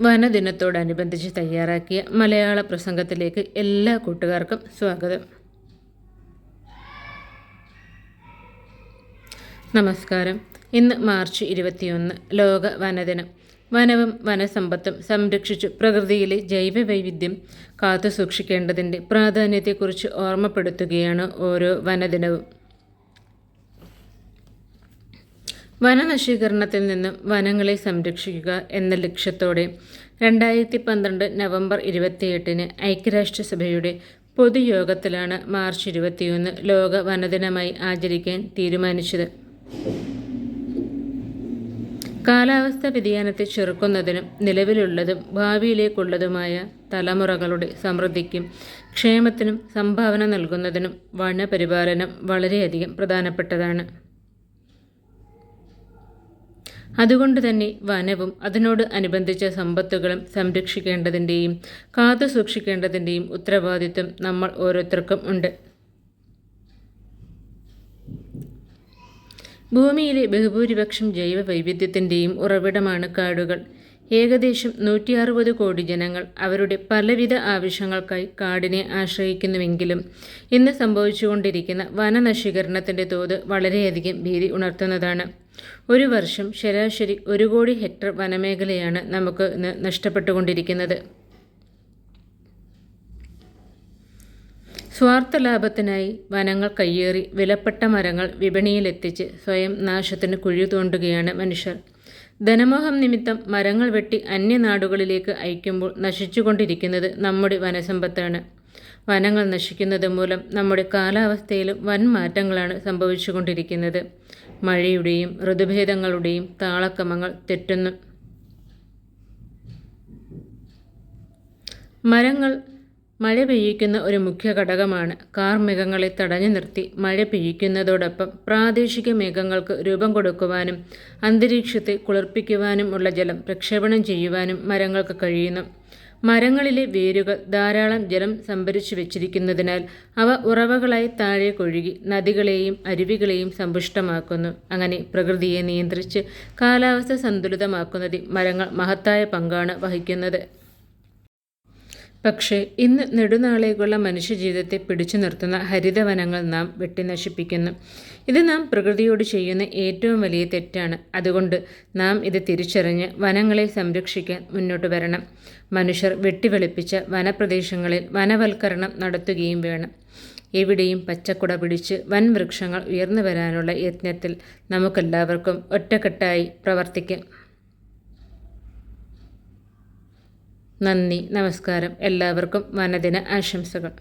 വനദിനത്തോടനുബന്ധിച്ച് തയ്യാറാക്കിയ മലയാള പ്രസംഗത്തിലേക്ക് എല്ലാ കൂട്ടുകാർക്കും സ്വാഗതം. നമസ്കാരം. ഇന്ന് മാർച്ച് ഇരുപത്തിയൊന്ന് ലോക വനദിനം. വനവും വനസമ്പത്തും സംരക്ഷിച്ചു പ്രകൃതിയിലെ ജൈവവൈവിധ്യം കാത്തു സൂക്ഷിക്കേണ്ടതിന്റെ പ്രാധാന്യത്തെക്കുറിച്ച് ഓർമ്മപ്പെടുത്തുകയാണ് ഓരോ വനദിനവും. വനനശീകരണത്തിൽ നിന്നും വനങ്ങളെ സംരക്ഷിക്കുക എന്ന ലക്ഷ്യത്തോടെ രണ്ടായിരത്തി പന്ത്രണ്ട് നവംബർ ഇരുപത്തിയെട്ടിന് ഐക്യരാഷ്ട്രസഭയുടെ പൊതുയോഗത്തിലാണ് മാർച്ച് ഇരുപത്തിയൊന്ന് ലോക വനദിനമായി ആചരിക്കാൻ തീരുമാനിച്ചത്. കാലാവസ്ഥ വ്യതിയാനത്തെ ചെറുക്കുന്നതിനും നിലവിലുള്ളതും ഭാവിയിലേക്കുള്ളതുമായ തലമുറകളുടെ സമൃദ്ധിക്കും ക്ഷേമത്തിനും സംഭാവന നൽകുന്നതിനും വനപരിപാലനം വളരെയധികം പ്രധാനപ്പെട്ടതാണ്. അതുകൊണ്ട് തന്നെ വനവും അതിനോട് അനുബന്ധിച്ച സമ്പത്തുകളും സംരക്ഷിക്കേണ്ടതിന്റെയും കാത്തു സൂക്ഷിക്കേണ്ടതിന്റെയും ഉത്തരവാദിത്വം നമ്മൾ ഓരോരുത്തർക്കും ഉണ്ട്. ഭൂമിയിലെ ബഹുഭൂരിപക്ഷം ജൈവ വൈവിധ്യത്തിന്റെയും ഉറവിടമാണ് കാടുകൾ. ഏകദേശം നൂറ്റി അറുപത് കോടി ജനങ്ങൾ അവരുടെ പലവിധ ആവശ്യങ്ങൾക്കായി കാടിനെ ആശ്രയിക്കുന്നുവെങ്കിലും ഇന്ന് സംഭവിച്ചുകൊണ്ടിരിക്കുന്ന വനനശീകരണത്തിന്റെ തോത് വളരെയധികം ഭീതി ഉണർത്തുന്നതാണ്. ഒരു വർഷം ശരാശരി ഒരു കോടി ഹെക്ടർ വനമേഖലയാണ് നമുക്ക് ഇന്ന് നഷ്ടപ്പെട്ടുകൊണ്ടിരിക്കുന്നത്. സ്വാർത്ഥ ലാഭത്തിനായി വനങ്ങൾ കയ്യേറി വിലപ്പെട്ട മരങ്ങൾ വിപണിയിലെത്തിച്ച് സ്വയം നാശത്തിന് കുഴി തോണ്ടുകയാണ് മനുഷ്യർ. ധനമോഹം നിമിത്തം മരങ്ങൾ വെട്ടി അന്യനാടുകളിലേക്ക് അയക്കുമ്പോൾ നശിച്ചുകൊണ്ടിരിക്കുന്നത് നമ്മുടെ വനസമ്പത്താണ്. വനങ്ങൾ നശിക്കുന്നത് മൂലം നമ്മുടെ കാലാവസ്ഥയിലും വൻ മാറ്റങ്ങളാണ് സംഭവിച്ചുകൊണ്ടിരിക്കുന്നത്. മഴയുടെയും ഋതുഭേദങ്ങളുടെയും താളക്രമങ്ങൾ തെറ്റുന്നു. മരങ്ങൾ മഴ പെയ്യിക്കുന്ന ഒരു മുഖ്യ ഘടകമാണ്. കാർ മേഘങ്ങളെ തടഞ്ഞു നിർത്തി മഴ പെയ്യിക്കുന്നതോടൊപ്പം പ്രാദേശിക മേഘങ്ങൾക്ക് രൂപം കൊടുക്കുവാനും അന്തരീക്ഷത്തെ കുളിർപ്പിക്കുവാനും ഉള്ള ജലം പ്രക്ഷേപണം ചെയ്യുവാനും മരങ്ങൾക്ക് കഴിയുന്നു. മരങ്ങളിലെ വേരുകൾ ധാരാളം ജലം സംഭരിച്ചു വെച്ചിരിക്കുന്നതിനാൽ അവ ഉറവകളായി താഴെ കൊഴുകി നദികളെയും അരുവികളെയും സമ്പുഷ്ടമാക്കുന്നു. അങ്ങനെ പ്രകൃതിയെ നിയന്ത്രിച്ച് കാലാവസ്ഥ സന്തുലിതമാക്കുന്നതിൽ മരങ്ങൾ മഹത്തായ പങ്കാണ് വഹിക്കുന്നത്. പക്ഷേ ഇന്ന് നെടുനാളേക്കുള്ള മനുഷ്യജീവിതത്തെ പിടിച്ചു നിർത്തുന്ന ഹരിതവനങ്ങൾ നാം വെട്ടിനശിപ്പിക്കുന്നു. ഇത് നാം പ്രകൃതിയോട് ചെയ്യുന്ന ഏറ്റവും വലിയ തെറ്റാണ്. അതുകൊണ്ട് നാം ഇത് തിരിച്ചറിഞ്ഞ് വനങ്ങളെ സംരക്ഷിക്കാൻ മുന്നോട്ട് വരണം. മനുഷ്യർ വെട്ടിവെളിപ്പിച്ച വനപ്രദേശങ്ങളിൽ വനവൽക്കരണം നടത്തുകയും വേണം. എവിടെയും പച്ചക്കുട പിടിച്ച് വൻവൃക്ഷങ്ങൾ ഉയർന്നു വരാനുള്ള യത്നത്തിൽ നമുക്കെല്ലാവർക്കും ഒറ്റക്കെട്ടായി പ്രവർത്തിക്കാം. നന്ദി നമസ്കാരം. എല്ലാവർക്കും വനദിന ആശംസകൾ.